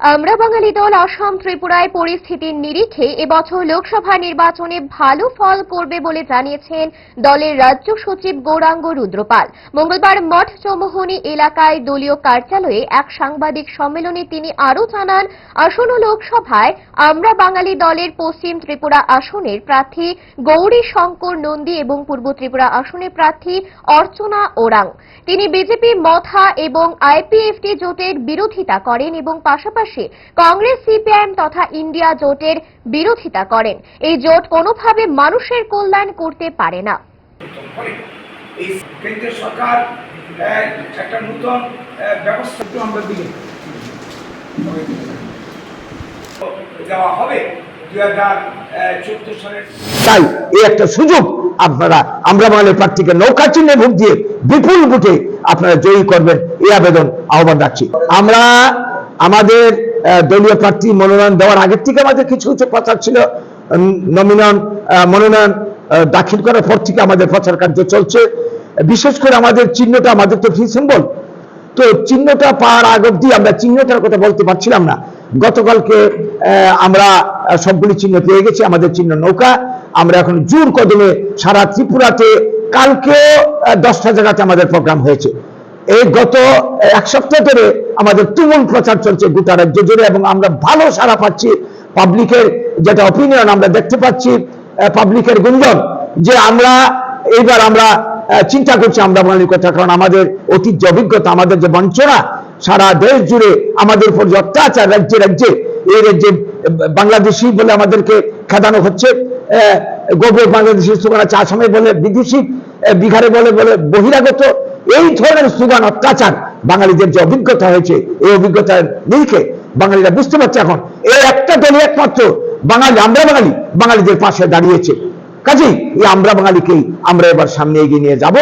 আমরা বাঙালি দল আসাম ত্রিপুরায় পরিস্থিতির নিরিখে এবছর লোকসভা নির্বাচনে ভালো ফল করবে বলে জানিয়েছেন দলের রাজ্য সচিব গৌরাঙ্গ রুদ্রপাল। মঙ্গলবার মঠ চৌমোহনী এলাকায় দলীয় কার্যালয়ে এক সাংবাদিক সম্মেলনে তিনি আরও জানান, আসন্ন লোকসভায় আমরা বাঙালি দলের পশ্চিম ত্রিপুরা আসনের প্রার্থী গৌরী শঙ্কর নন্দী এবং পূর্ব ত্রিপুরা আসনের প্রার্থী অর্চনা ওরাং। তিনি বিজেপি মথা এবং আইপিএফটি জোটের বিরোধিতা করেন এবং পাশাপাশি কংগ্রেস সিপিআইএম তথা ইন্ডিয়া জোটের বিরোধিতা করেন। এই জোট কোনোভাবে মানুষের কল্যাণ করতে পারে না। এই কেন্দ্রীয় সরকার একটা নতুন ব্যবস্থা আমরা দিলে। দেওয়া হবে দুই হাজার চোদ্দ সালের। তাই এই একটা সুযোগ আপনারা আমরা বাঙালি প্রার্থীকে নৌকা চিহ্নে ভোট দিয়ে বিপুল ভোটে আপনারা জয়ী করবেন। এই আবেদন আহ্বান রাখছি। আমরা আমাদের দলীয় প্রার্থী মনোনয়ন দেওয়ার আগের থেকে আমাদের কিছু কিছু প্রচার ছিল। আহ, মনোনয়ন দাখিল করার পর থেকে আমাদের প্রচার কার্য চলছে। বিশেষ করে আমাদের চিহ্নটা আমাদের তো ফ্রি সিম্বল তো চিহ্নটা পাওয়ার আগ অব্দি আমরা চিহ্নটার কথা বলতে পারছিলাম না। গতকালকে আমরা সবগুলি চিহ্ন পেয়ে গেছি আমাদের চিহ্ন নৌকা। আমরা এখন জোর কদমে সারা ত্রিপুরাতে কালকেও দশটা জায়গাতে আমাদের প্রোগ্রাম হয়েছে। এই গত এক সপ্তাহ ধরে আমাদের তুমুল প্রচার চলছে গোটা রাজ্য জুড়ে এবং আমরা ভালো সারা পাচ্ছি। পাবলিকের যেটা অপিনিয়ন আমরা দেখতে পাচ্ছি পাবলিকের গুঞ্জন যে আমরা এইবার আমরা চিন্তা করছি আমরা বাঙালির কথা, কারণ আমাদের অতীত যে অভিজ্ঞতা, আমাদের যে বঞ্চনা, সারা দেশ জুড়ে আমাদের উপর যে অত্যাচার রাজ্যে রাজ্যে, এই রাজ্যে বাংলাদেশি বলে আমাদেরকে খেদানো হচ্ছে। গোবর বাংলাদেশি স্লোগান আছে আসামে বলে বিদেশি বিহারে বলে বলে বহিরাগত এই ধরনের স্লোগান অত্যাচার বাঙালিদের যে অভিজ্ঞতা হয়েছে, এই অভিজ্ঞতার নিরিখে বাঙালিরা বুঝতে পারছে এখন, এই একটা দলই একমাত্র বাঙালি, আমরা বাঙালি, বাঙালিদের পাশে দাঁড়িয়েছে। কাজেই এই আমরা বাঙালিকেই আমরা এবার সামনে এগিয়ে নিয়ে যাব।